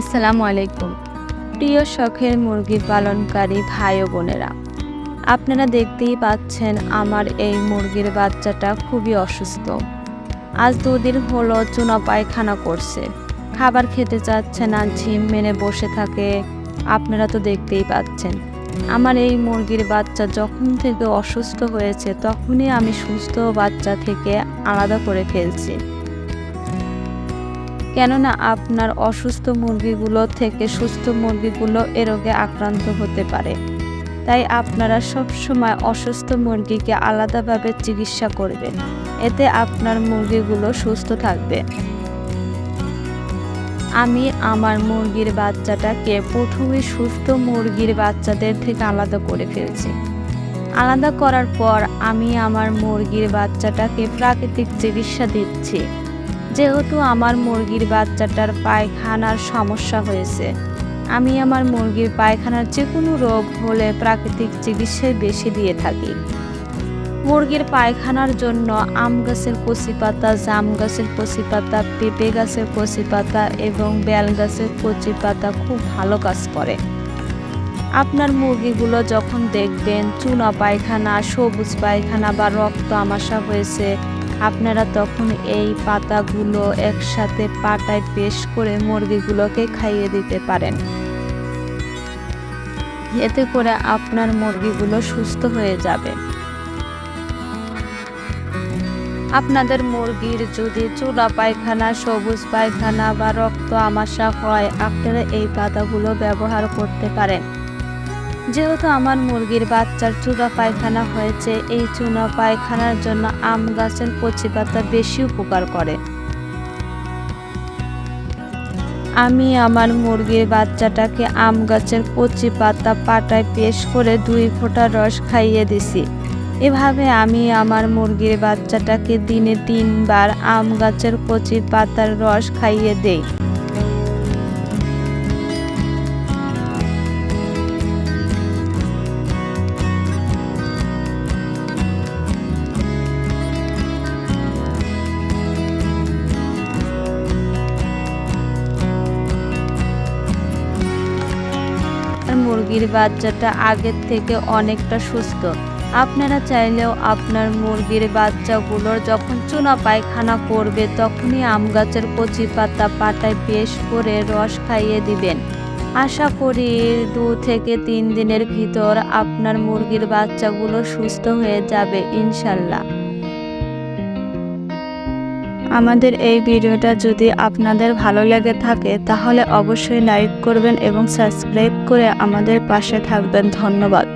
আসসালামু আলাইকুম। প্রিয় শখের মুরগি পালনকারী ভাই বোনেরা, আপনারা দেখতেই পাচ্ছেন আমার এই মুরগির বাচ্চাটা খুবই অসুস্থ। আজ দুদিন হলো চুনা পায়খানা করছে। খাবার খেতে চাচ্ছে না, ঝিম মেনে বসে থাকে, আপনারা তো দেখতেই পাচ্ছেন। আমার এই মুরগির বাচ্চা যখন থেকে অসুস্থ হয়েছে, তখনই আমি সুস্থ বাচ্চা থেকে আলাদা করে ফেলছি। কেননা আপনার অসুস্থ মুরগিগুলো থেকে সুস্থ মুরগিগুলো এ রোগে আক্রান্ত হতে পারে। তাই আপনারা সব সময় অসুস্থ মুরগিকে আলাদাভাবে চিকিৎসা করবেন। এতে আপনার মুরগিগুলো সুস্থ থাকবে। আমি আমার মুরগির বাচ্চাটাকে প্রথমে সুস্থ মুরগির বাচ্চাদের থেকে আলাদা করে ফেলছি। আলাদা করার পর আমি আমার মুরগির বাচ্চাটাকে প্রাকৃতিক চিকিৎসা দিচ্ছি। যেহেতু আমার মুরগির বাচ্চাটার পায়খানার সমস্যা হয়েছে, আমি আমার মুরগির পায়খানার যে কোনো রোগ হলে প্রাকৃতিক চিকিৎসায় বেশি দিয়ে থাকি। মুরগির পায়খানার জন্য আম গাছের কচি পাতা, জাম গাছের কচি পাতা, পেঁপে গাছের কচি পাতা এবং বেল গাছের কচি পাতা খুব ভালো কাজ করে। আপনার মুরগিগুলো যখন দেখবেন চুনা পায়খানা, সবুজ পায়খানা বা রক্ত আমাশা হয়েছে আপনারা তখন এই পাতাগুলো একসাথে পাটায় পেশ করে মুরগিগুলোকে খাইয়ে দিতে পারেন। এতে করে আপনার মুরগিগুলো সুস্থ হয়ে যাবে। আপনাদের মুরগির যদি চুলা পায়খানা, সবুজ পায়খানা বা রক্ত আমাশা হয়, আপনারা এই পাতাগুলো ব্যবহার করতে পারেন। যেহেতু আমার মুরগির বাচ্চার চুনা পায়খানা হয়েছে, এই চুনা পায়খানার জন্য আম গাছের কচি পাতা বেশি উপকার করে। আমি আমার মুরগির বাচ্চাটাকে আম গাছের কচি পাতা পাটায় পেশ করে দুই ফোঁটা রস খাইয়ে দিছি। এভাবে আমি আমার মুরগির বাচ্চাটাকে দিনে তিনবার আম গাছের কচি পাতার রস খাইয়ে দেই। মুরগির বাচ্চাটা আগের থেকে অনেকটা সুস্থ। আপনারা চাইলেও আপনার মুরগির বাচ্চাগুলোর যখন চুনা পায়খানা করবে, তখনই আম গাছের কচি পাতা পাতায় পেশ করে রস খাইয়ে দিবেন। আশা করি দু থেকে তিন দিনের ভিতর আপনার মুরগির বাচ্চাগুলো সুস্থ হয়ে যাবে, ইনশাল্লাহ। আমাদের এই ভিডিওটা যদি আপনাদের ভালো লেগে থাকে, তাহলে অবশ্যই লাইক করবেন এবং সাবস্ক্রাইব করে আমাদের পাশে থাকবেন। ধন্যবাদ।